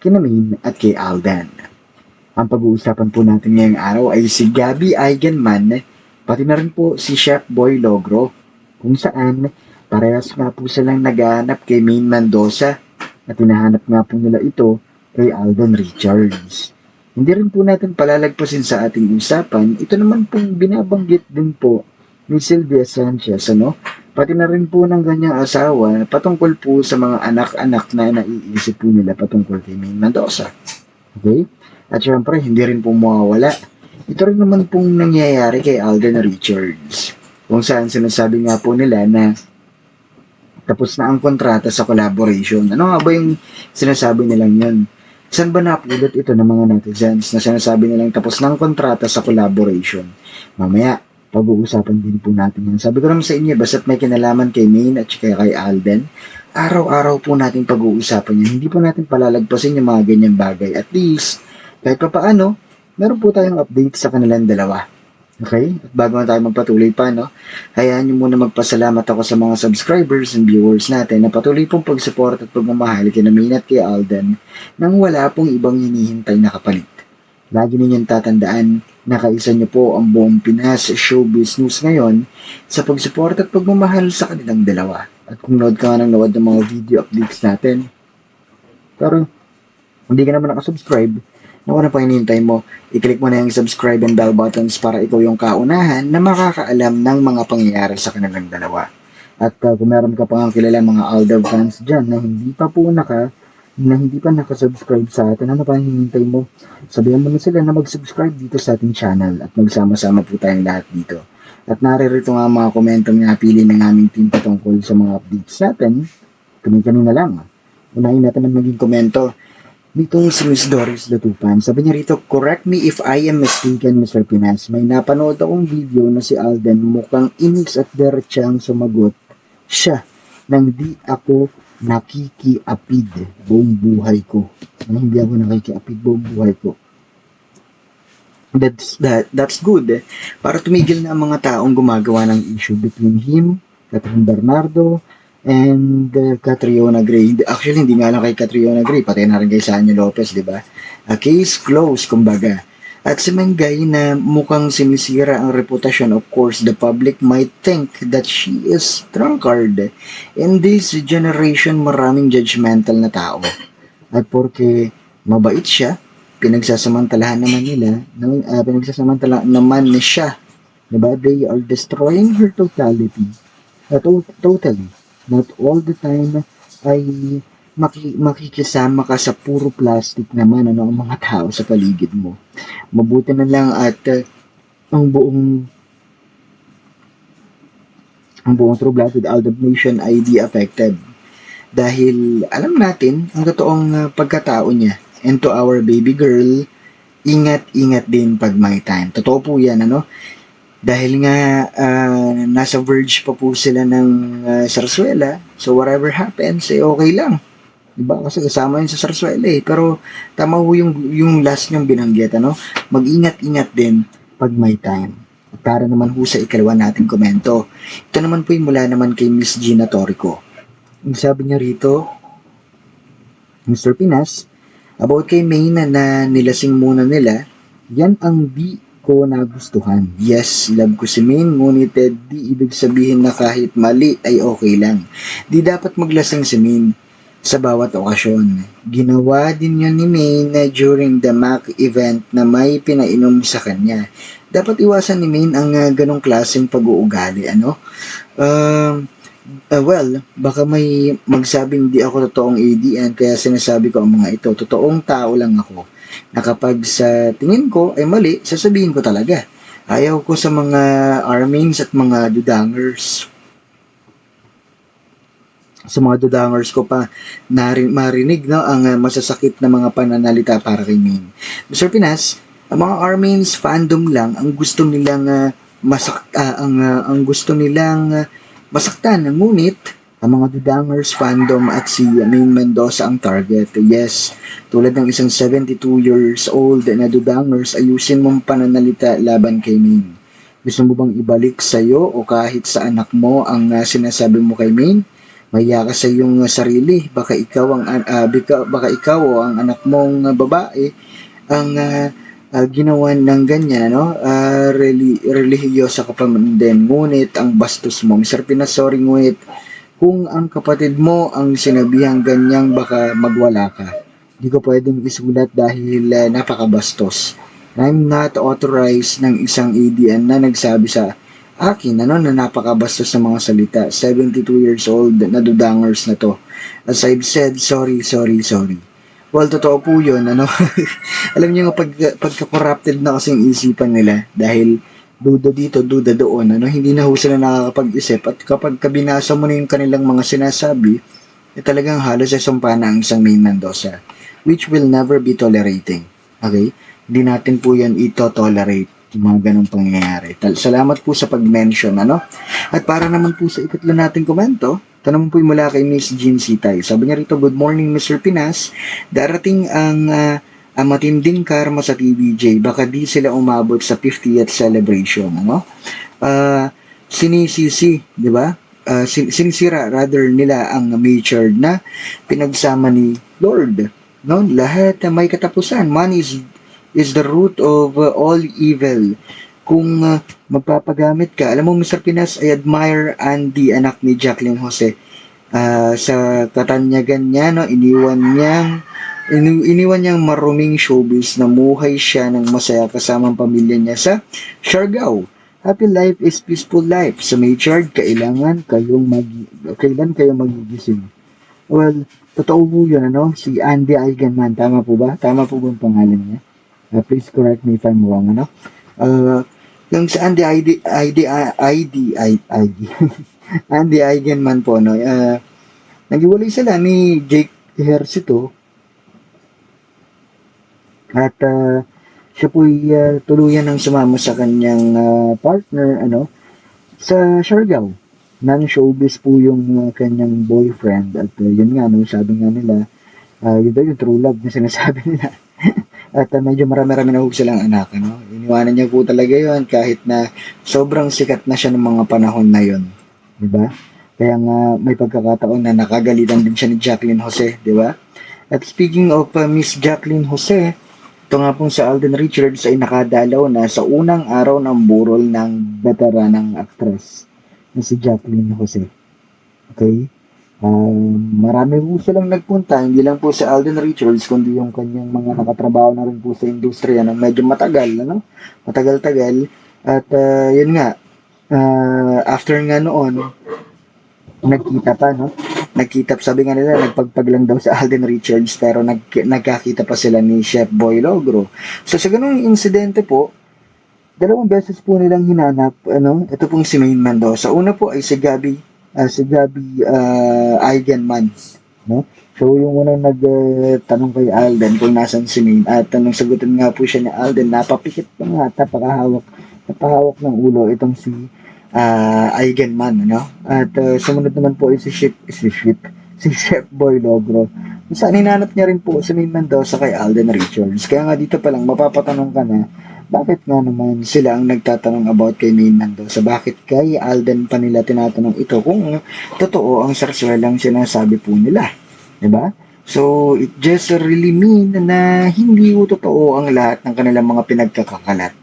kina Maine at kay Alden. Ang pag-uusapan po natin ngayong araw ay si Gabby Eigenman, pati na rin po si Chef Boy Logro, kung saan parehas nga po silang naghahanap kay Maine Mendoza at hinahanap nga po nila ito kay Alden Richards. Hindi rin po natin palalagpasin sa ating usapan, ito naman pong binabanggit din po ni Sylvia Sanchez, ano? Pati na rin po ng kanyang asawa patungkol po sa mga anak-anak na naiisip po nila patungkol kay Maine Mendoza. Okay? At syempre, hindi rin po mawawala. Ito rin naman pong nangyayari kay Alden Richards. Kung saan sinasabi nga po nila na tapos na ang kontrata sa collaboration. Ano nga ba yung sinasabi nilang yun? Saan ba napulot ito ng mga netizens na sinasabi nilang tapos na ang kontrata sa collaboration? Mamaya, pag-uusapan din po natin yan. Sabi ko naman sa inyo, basta't may kinalaman kay Maine at saka kay Alden, araw-araw po natin pag-uusapan yan. Hindi po natin palalagpasin yung mga ganyang bagay. At least, kahit pa paano, meron po tayong update sa kanilang dalawa. Okay? At bago na tayo magpatuloy pa, no? Hayaan nyo muna magpasalamat ako sa mga subscribers and viewers natin na patuloy pong pag-support at pagmamahal kina Maine at kay Alden nang wala pong ibang hinihintay na kapalit. Lagi ninyong tatandaan na kaisa niyo po ang buong Pinas Showbiz News ngayon sa pag-support at pagmamahal sa kanilang dalawa. At kung nood ka nga ng nood ng mga video updates natin, pero hindi ka naman nakasubscribe, na ano pa hinihintay mo, i-click mo na yung subscribe and bell buttons para ikaw yung kaunahan na makakaalam ng mga pangyayari sa kanilang dalawa. At uh, kung meron ka pang kilala mga Aldo fans dyan na hindi pa po naka na hindi pa nakasubscribe sa atin, ano pa hinihintay mo? Sabihan mo na sila na mag-subscribe dito sa ating channel at magsama-sama po tayong lahat dito. At naririto nga mga komentong napili ng aming team patungkol sa mga updates natin. Kami-kanina lang. Unahin natin ang maging komento nitong si Miss Doris Latupan. Sabi niya rito, correct me if I am mistaken, Mr. Pinas. May napanood akong video na si Alden mukhang inis at diretsang sumagot siya nang di ako nakikiapid buong buhay ko. Nang hindi ako nakikiapid buong buhay ko. That's, that, that's good eh. Para tumigil na ang mga taong gumagawa ng issue between him, Catherine Bernardo, and uh, Catriona Gray. Actually, hindi nga lang kay Catriona Gray, pati na rin kay Sanya Lopez, di ba? A case closed, kumbaga. At si Mengay na mukhang sinisira ang reputasyon, of course, the public might think that she is drunkard. In this generation, maraming judgmental na tao. At porque mabait siya, pinagsasamantalahan naman nila, uh, pinagsasamantalahan naman ni siya. Diba? They are destroying her totality. Uh, to- totally not all the time ay maki, makikisama ka sa puro plastic naman ano ang mga tao sa paligid mo. Mabuti na lang at uh, ang buong ang buong True Blooded Aldab Nation ay di affected. Dahil alam natin ang totoong uh, pagkatao niya. And to our baby girl, ingat-ingat din pag may time. Totoo po yan, ano? dahil nga ah, nasa verge pa po sila ng ah, Sarsuela, so whatever happens, eh okay lang. Diba? Kasi kasama yun sa Sarsuela eh. Pero tama ho yung, yung last niyong binanggit, ano? Mag-ingat-ingat din pag may time. Para naman ho sa ikalawa nating komento, ito naman po yung mula naman kay Miss Gina Torico. Ang sabi niya rito, Mr. Pinas, about kay Mayna na nilasing muna nila, yan ang di ko nagustuhan. Yes, love ko si Maine, ngunit eh, di ibig sabihin na kahit mali ay okay lang. Di dapat maglasing si Maine sa bawat okasyon. Ginawa din yun ni Maine na during the MAC event na may pinainom sa kanya. Dapat iwasan ni Maine ang uh, ganong klaseng pag-uugali. Ano? Um, uh, well, baka may magsabing di ako totoong ADN kaya sinasabi ko ang mga ito. Totoong tao lang ako na kapag sa tingin ko ay mali, sasabihin ko talaga. Ayaw ko sa mga armings at mga dudangers. Sa mga dudangers ko pa narin, marinig no, ang uh, masasakit na mga pananalita para kay Maine. Mr. Pinas, ang mga Armains fandom lang ang gusto nilang uh, masak ah, ang ah, ang gusto nilang ah, masaktan ngunit ang mga Dudangers fandom at si Maine Mendoza ang target. Yes, tulad ng isang 72 years old na Dudangers, ayusin mong pananalita laban kay Maine. Gusto mo bang ibalik sa'yo o kahit sa anak mo ang ah, sinasabi mo kay Maine? Maya ka sa iyong ah, sarili. Baka ikaw ang ah, baka, baka ikaw o ang anak mong ah, babae ang ah, uh, ginawa ng ganyan, ano? Uh, reli relihiyosa ka pa din. Ngunit, ang bastos mo, Mr. Pinas, sorry, ngunit, kung ang kapatid mo ang sinabihang ganyang, baka magwala ka. Hindi ko pwedeng isulat dahil uh, napakabastos. I'm not authorized ng isang ADN na nagsabi sa akin, ano, na napakabastos ng mga salita. 72 years old na dudangers na to. As I've said, sorry, sorry, sorry. Well, totoo po yun, ano. Alam niyo nga, pag, pagka-corrupted na kasing isipan nila, dahil duda dito, duda doon, ano, hindi na ho sila nakakapag-isip. At kapag kabinasa mo na yung kanilang mga sinasabi, eh, talagang halos ay sumpa na ang isang main Mendoza, which will never be tolerating. Okay? Hindi natin po yan ito-tolerate mga ganong pangyayari. Salamat po sa pag-mention, ano? At para naman po sa ikatlo nating komento, tanong po yung mula kay Miss Jean Sitay. Sabi niya rito, Good morning, Mr. Pinas. Darating ang, ah, ang matinding karma sa TVJ. Baka di sila umabot sa 50th celebration, ano? Ah, sinisisi, di ba? Ah, sin- sinisira rather nila ang matured na pinagsama ni Lord. No? Lahat may katapusan. Money is is the root of uh, all evil. Kung uh, magpapagamit ka, alam mo Mr. Pinas, I admire Andy, anak ni Jacqueline Jose. Ah, sa katanyagan niya, no, iniwan niyang ini- iniwan niyang maruming showbiz na muhay siya ng masaya kasama ang pamilya niya sa Siargao. Happy life is peaceful life. Sa Maychard, kailangan kayong mag kailan kayo magigising. Well, totoo po yun, ano? Si Andy Eigenman, tama po ba? Tama po ba ang pangalan niya? Uh, please correct me if I'm wrong, ano? Uh, yung sa Andy ID, ID, ID, ID, ID. Andy Eigenman po, no? Uh, nagiwalay sila ni Jake Hercito at uh, siya po uh, tuluyan ng sumama sa kanyang uh, partner, ano, sa Siargao. Non-showbiz po yung uh, kanyang boyfriend at uh, yun nga, no, sabi nga nila, uh, yun daw yung true love na sinasabi nila. At uh, medyo marami-rami na ho silang anak. Ano? Iniwanan niya po talaga yon kahit na sobrang sikat na siya ng mga panahon na yon. Di ba? Kaya nga may pagkakataon na nakagalitan din siya ni Jacqueline Jose. Di ba? At speaking of uh, Miss Jacqueline Jose, ito nga pong sa Alden Richards ay nakadalaw na sa unang araw ng burol ng veteranang actress na si Jacqueline Jose. Okay? Um, marami po silang nagpunta, hindi lang po sa Alden Richards, kundi yung kanyang mga nakatrabaho na rin po sa industriya ng medyo matagal, ano? Matagal-tagal. At uh, yun nga, uh, after nga noon, nagkita pa, no? Nagkita, sabi nga nila, nagpagpag lang daw sa Alden Richards, pero nag, nagkakita pa sila ni Chef Boy Logro. So sa ganung insidente po, dalawang beses po nilang hinanap, ano, ito pong si Maine Mendoza. Una po ay si Gabby uh, si Gabi uh, Eigenman. No? So, yung unang nagtanong uh, kay Alden kung nasan si Maine at tanong sagutin nga po siya ni Alden, napapikit pa nga, napakahawak, napahawak ng ulo itong si uh, Eigenman. No? At uh, sumunod naman po ay si Chef, si Chef, si Chef Boy Logro. Saan hinanap niya rin po si Maine Mendoza kay Alden Richards. Kaya nga dito pa lang, mapapatanong ka na, bakit nga naman sila ang nagtatanong about kay Maine Mendoza? Bakit kay Alden pa nila tinatanong ito kung totoo ang sarswelang sinasabi po nila? ba? Diba? So, it just really mean na hindi po totoo ang lahat ng kanilang mga pinagkakakalat.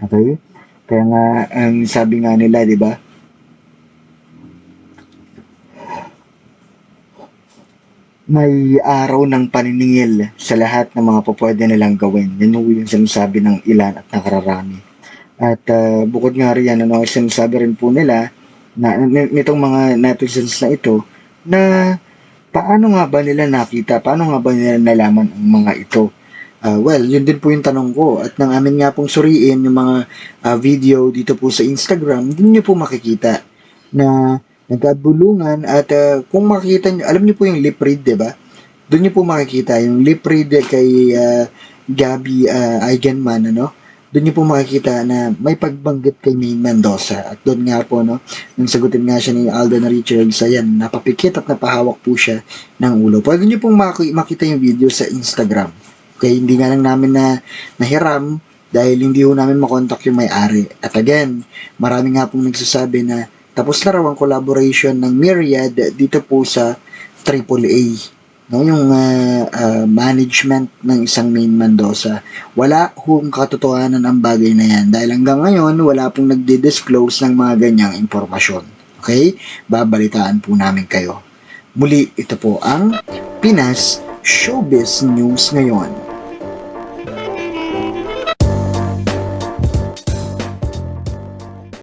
Okay? Kaya nga, ang sabi nga nila, di ba? May araw ng paniningil sa lahat ng mga pupwede nilang gawin. Yan yung sinasabi ng ilan at nakararami. At uh, bukod nga riyan, ano, sinasabi rin po nila na nitong mga netizens na ito na paano nga ba nila nakita, paano nga ba nila nalaman ang mga ito. Uh, well, yun din po yung tanong ko. At nang amin nga pong suriin yung mga uh, video dito po sa Instagram, din nyo po makikita na nagkabulungan at ah, kung makikita nyo, alam niyo po yung lip read, ba? Doon niyo po makikita yung lip read kay ah, Gabby uh, Eigenman, ano? Doon niyo po makikita na may pagbanggit kay Maine Mendoza. At doon nga po, no, nung sagutin nga siya ni Alden Richards, ayan, napapikit at napahawak po siya ng ulo. Pwede niyo pong maki- makita yung video sa Instagram. Okay, hindi nga lang namin na nahiram dahil hindi ho namin makontak yung may-ari. At again, marami nga pong nagsasabi na tapos na raw ang collaboration ng Myriad dito po sa AAA. No, yung ah, ah, management ng isang main Mendoza. Wala hong katotohanan ang bagay na yan. Dahil hanggang ngayon, wala pong nagdi-disclose ng mga ganyang impormasyon. Okay? Babalitaan po namin kayo. Muli, ito po ang Pinas Showbiz News ngayon.